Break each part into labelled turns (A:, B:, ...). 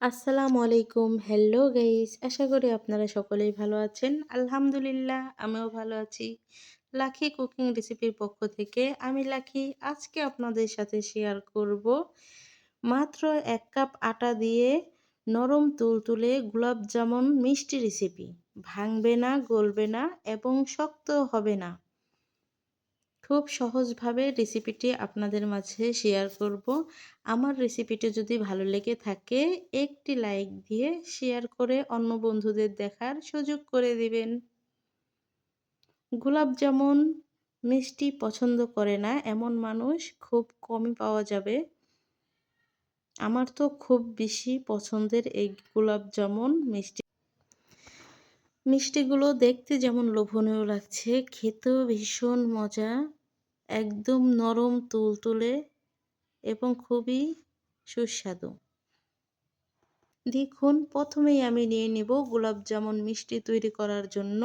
A: আসসালামু আলাইকুম। Hello guys আশা করি আপনারা সকলেই ভালো আছেন। আলহামদুলিল্লাহ, আমিও ভালো আছি। লাকি কুকিং রেসিপির পক্ষ থেকে আমি লাকি আজকে আপনাদের সাথে শেয়ার করব মাত্র এক কাপ আটা দিয়ে নরম তুলতুলে গোলাপ জামুন মিষ্টি রেসিপি ভাঙবে না, গলবে না এবং শক্ত হবে না। খুব সহজভাবে রেসিপিটি আপনাদের মাঝে শেয়ার করব। আমার রেসিপিটি যদি ভালো লেগে থাকে, একটি লাইক দিয়ে শেয়ার করে অন্য বন্ধুদের দেখার সুযোগ করে দিবেন। গোলাপ জামুন মিষ্টি পছন্দ করে না এমন মানুষ খুব কমই পাওয়া যাবে। আমার তো খুব বেশি পছন্দের এই গোলাপ জামুন, মিষ্টি। মিষ্টিগুলো দেখতে যেমন লোভনীয় লাগছে, খেতেও ভীষণ মজা। একদম নরম তুলতুলে এবং খুবই সুস্বাদু। দেখুন, প্রথমেই আমি নিয়ে নিব গোলাপ জামুন মিষ্টি তৈরি করার জন্য।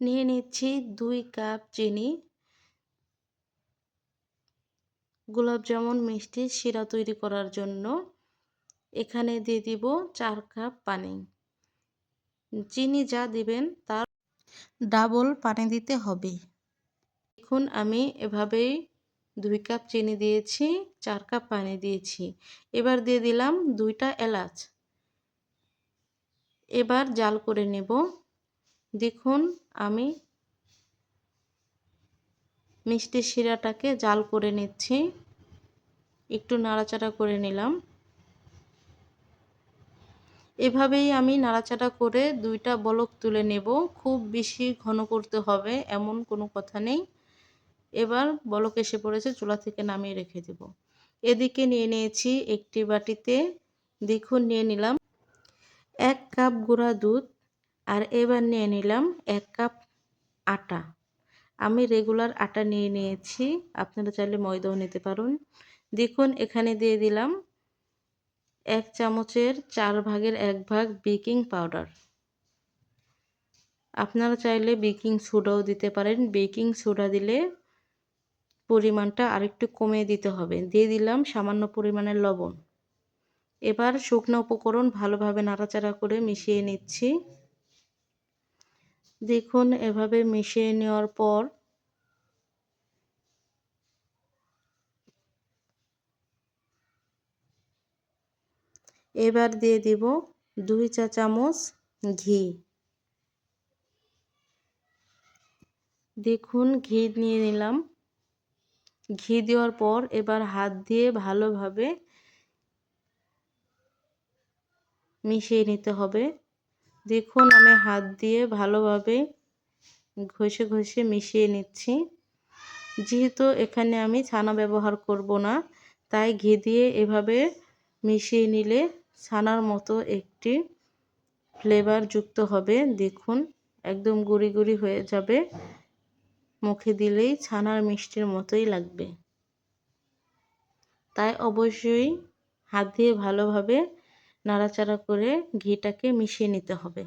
A: নিয়ে নিচ্ছি দুই কাপ চিনি। গোলাপ জামুন মিষ্টি শিরা তৈরি করার জন্য। এখানে দিয়ে দিব চার কাপ পানি। চিনি যা দিবেন তার ডাবল পানি দিতে হবে। দেখুন, আমি এভাবেই দুই কাপ চিনি দিয়েছি, চার কাপ পানি দিয়েছি। এবার দিয়ে দিলাম দুইটা এলাচ। এবার জাল করে নেব। দেখুন, আমি মিষ্টি শিরাটাকে জাল করে নিচ্ছি। একটু নাড়াচাড়া করে নিলাম। এভাবেই আমি নাড়াচাড়া করে দুইটা বলক তুলে নেব। খুব বেশি ঘন করতে হবে, এমন কোনো কথা নেই। এবার বলক এসে পড়েছে, চুলা থেকে নামিয়ে রেখে দেব। এদিকে নিয়ে নিয়েছি একটি বাটিতে, দেখুন নিয়ে নিলাম এক কাপ গুঁড়া দুধ আর এবার নিয়ে নিলাম এক কাপ আটা। আমি রেগুলার আটা নিয়ে নিয়েছি, আপনারা চাইলে ময়দাও নিতে পারুন। দেখুন, এখানে দিয়ে দিলাম এক চামচের চার ভাগের এক ভাগ বেকিং পাউডার। আপনারা চাইলে বেকিং সোডাও দিতে পারেন। বেকিং সোডা দিলে পরিমাণটা আরেকটু কমিয়ে দিতে হবে। দিয়ে দিলাম সামান্য পরিমাণের লবণ। এবার শুকনো উপকরণ ভালোভাবে নাড়াচাড়া করে মিশিয়ে নিচ্ছি। দেখুন, এভাবে মিশিয়ে নেওয়ার পর এবার দিয়ে দিব দুই চা চামচ ঘি। দেখুন, ঘি নিয়ে নিলাম। ঘি দেওয়ার পর এবার হাত দিয়ে ভালোভাবে মিশিয়ে নিতে হবে। দেখুন, আমি হাত দিয়ে ভালোভাবে ঘষে ঘষে মিশিয়ে নিচ্ছি। যেহেতু এখানে আমি ছানা ব্যবহার করব না, তাই ঘি দিয়ে এভাবে মিশিয়ে নিলে ছানার মতো একটি ফ্লেভার যুক্ত হবে। দেখুন, একদম গুড়ি গুড়ি হয়ে যাবে। মুখে দিলেই ছানার মিষ্টির মতোই লাগবে। তাই অবশ্যই হাত দিয়ে ভালোভাবে নাড়াচাড়া করে ঘিটাকে মিশিয়ে নিতে হবে।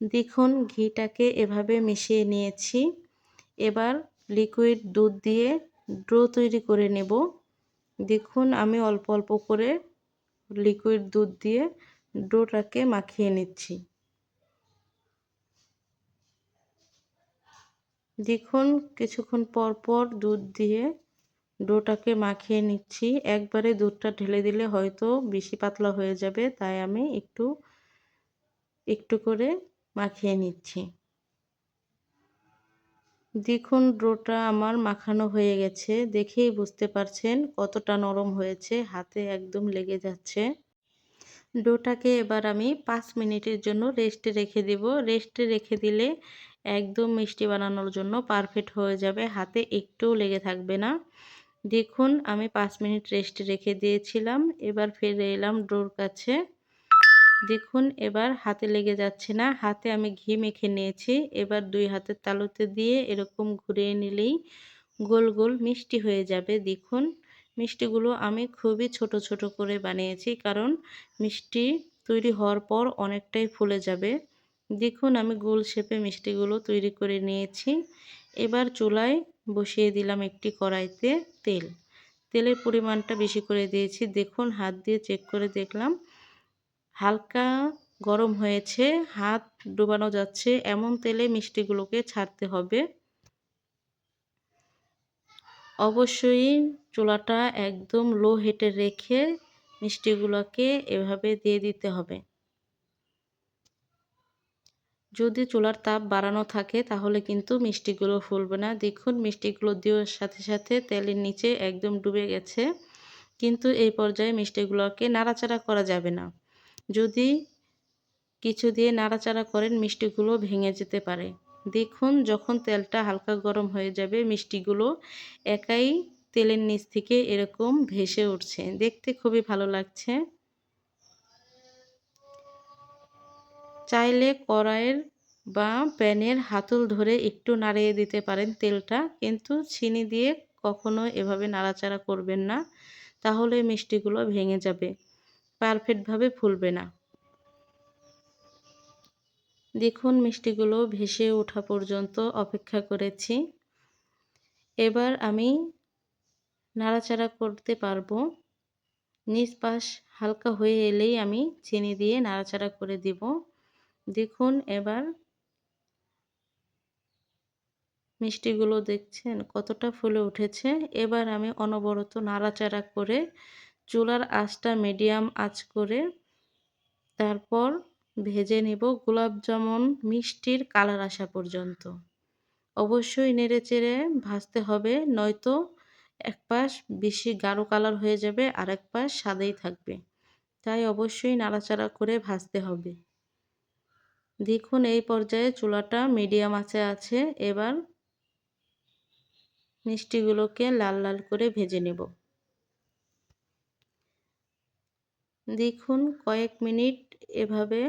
A: দেখুন, ঘিটাকে এভাবে মিশিয়ে নিয়েছি। এবার লিকুইড দুধ দিয়ে ড্রো তৈরি করে নেব। দেখুন, আমি অল্প অল্প করে লিকুইড দুধ দিয়ে ডোটাকে মাখিয়ে নিচ্ছি। দেখুন, কিছুক্ষণ পর পর দুধ দিয়ে ডোটাকে মাখিয়ে নিচ্ছি। একবারে দুধটা ঢেলে দিলে হয়তো বেশি পাতলা হয়ে যাবে, তাই আমি একটু একটু করে মাখিয়ে নিচ্ছি। দেখুন, ডোটা আমার মাখানো হয়ে গেছে। দেখেই বুঝতে পারছেন কতটা নরম হয়েছে, হাতে একদম লেগে যাচ্ছে। ডোটাকে এবার আমি পাঁচ মিনিটের জন্য রেস্টে রেখে দিব। রেস্টে রেখে দিলে একদম মিষ্টি বানানোর জন্য পারফেক্ট হয়ে যাবে। হাতে একটুও লেগে থাকবে না। দেখুন, আমি পাঁচ মিনিট রেস্টে রেখে দিয়েছিলাম। এবার ফিরে এলাম ডোর কাছে। দেখুন, এবার হাতে লেগে যাচ্ছে না। হাতে আমি ঘি মেখে নিয়েছি। এবার দুই হাতের তালুতে দিয়ে এরকম ঘুরিয়ে নিলেই গোল গোল মিষ্টি হয়ে যাবে। দেখুন, মিষ্টিগুলো আমি খুবই ছোট ছোট করে বানিয়েছি কারণ মিষ্টি তৈরি হওয়ার পর অনেকটাই ফুলে যাবে। দেখুন, আমি গোল শেপে মিষ্টিগুলো তৈরি করে নিয়েছি। এবার চুলায় বসিয়ে দিলাম একটি কড়াইতে তেল। তেলের পরিমাণটা বেশি করে দিয়েছি। দেখুন, হাত দিয়ে চেক করে দেখলাম, হালকা গরম হয়েছে, হাত ডুবানো যাচ্ছে, এমন তেলে মিষ্টিগুলোকে ছাড়তে হবে। অবশ্যই চুলাটা একদম লো হিটে রেখে মিষ্টিগুলোকে এভাবে দিয়ে দিতে হবে। যদি চুলার তাপ বাড়ানো থাকে, তাহলে কিন্তু মিষ্টিগুলো ফুলবে না। দেখুন, মিষ্টিগুলো দেওয়ার সাথে সাথে তেলের নিচে একদম ডুবে গেছে। কিন্তু এই পর্যায়ে মিষ্টিগুলোকে নাড়াচাড়া করা যাবে না। যদি কিছু দিয়ে নাড়াচাড়া করেন, মিষ্টিগুলো ভেঙে যেতে পারে। দেখুন, যখন তেলটা হালকা গরম হয়ে যাবে, মিষ্টিগুলো একাই তেলের নিচ থেকে এরকম ভেসে উঠছে। দেখতে খুবই ভালো লাগছে। চাইলে কড়াইয়ের বা প্যানের হাতল ধরে একটু নাড়িয়ে দিতে পারেন তেলটা, কিন্তু চিনি দিয়ে কখনো এভাবে নাড়াচাড়া করবেন না, তাহলে মিষ্টিগুলো ভেঙে যাবে, পারফেক্টভাবে ফুলবে না। দেখুন, মিষ্টিগুলো ভেসে ওঠা পর্যন্ত অপেক্ষা করেছি। এবার আমি নাড়াচাড়া করতে পারব। নিচ পাশ হালকা হয়ে এলেই আমি চিনি দিয়ে নাড়াচাড়া করে দিব। দেখুন এবার। মিষ্টিগুলো দেখছেন, কতটা ফুলে উঠেছে। এবার আমি অনবরত নাড়াচাড়া করে চুলার আঁচটা মিডিয়াম আঁচ করে তারপর ভেজে নেব গোলাপ জামুন মিষ্টির কালার আসা পর্যন্ত। অবশ্যই নেড়ে চেড়ে ভাজতে হবে, নয়তো এক পাশ বেশি গাঢ় কালার হয়ে যাবে আর এক পাশ সাদাই থাকবে। তাই অবশ্যই নাড়াচাড়া করে ভাজতে হবে। দেখুন, এই পর্যায়ে চুলাটা মিডিয়াম আছে আছে। এবার মিষ্টিগুলোকে লাল লাল করে ভেজে নেব। দেখুন, কয়েক মিনিট এভাবে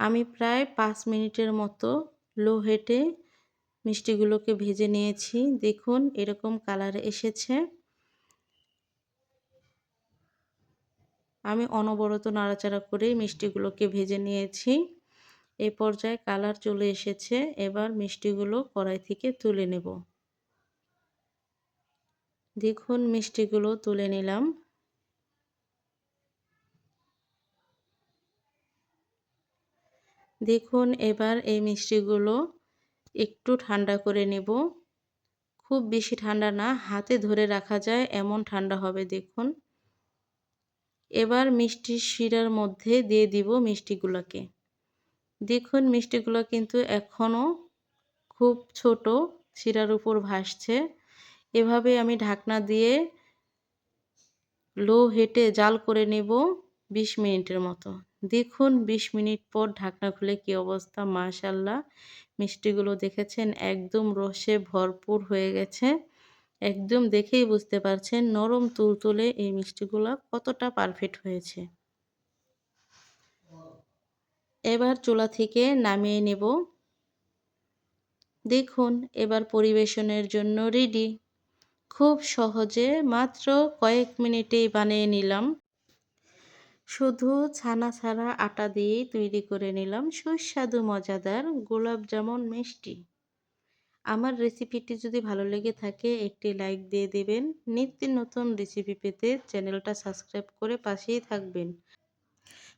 A: আমি প্রায় পাঁচ মিনিটের মতো লো হেটে মিষ্টিগুলোকে ভেজে নিয়েছি। দেখুন, এরকম কালার এসেছে। আমি অনবরত নাড়াচাড়া করে মিষ্টিগুলোকে ভেজে নিয়েছি। এই পর্যায়ে কালার চলে এসেছে। এবার মিষ্টিগুলো কড়াই থেকে তুলে নেব। দেখুন, মিষ্টিগুলো তুলে নিলাম। দেখুন, এবার এই মিষ্টিগুলো একটু ঠান্ডা করে নেব। খুব বেশি ঠান্ডা না, হাতে ধরে রাখা যায়, এমন ঠান্ডা হবে, দেখুন। এবার মিষ্টির শিরার মধ্যে দিয়ে দিব মিষ্টিগুলোকে। দেখুন, মিষ্টিগুলো কিন্তু এখনও খুব ছোট, শিরার উপর ভাসছে। এভাবে আমি ঢাকনা দিয়ে লো হেটে জাল করে নেব বিশ মিনিটের মতো। দেখুন ২০ মিনিট পর ঢাকনা খুলে কি অবস্থা মাশাল্লাহ মিষ্টিগুলো দেখেছেন, একদম রসে ভরপুর হয়ে গেছে। একদম দেখেই বুঝতে পারছেন, নরম তুলতুলে এই মিষ্টিগুলো কতটা পারফেক্ট হয়েছে। এবার চুলা থেকে নামিয়ে নেব। দেখুন, এবার পরিবেশনের জন্য রেডি খুব সহজে মাত্র কয়েক মিনিটেই বানিয়ে নিলাম। শুধু ছানা ছাড়া আটা দিয়েই তৈরি করে নিলাম। সুস্বাদু, মজাদার, গোলাপ জামুন, মিষ্টি। আমার রেসিপিটি যদি ভালো লেগে থাকে, একটি লাইক দিয়ে দেবেন। নিত্য নতুন রেসিপি পেতে চ্যানেলটা সাবস্ক্রাইব করে পাশেই থাকবেন।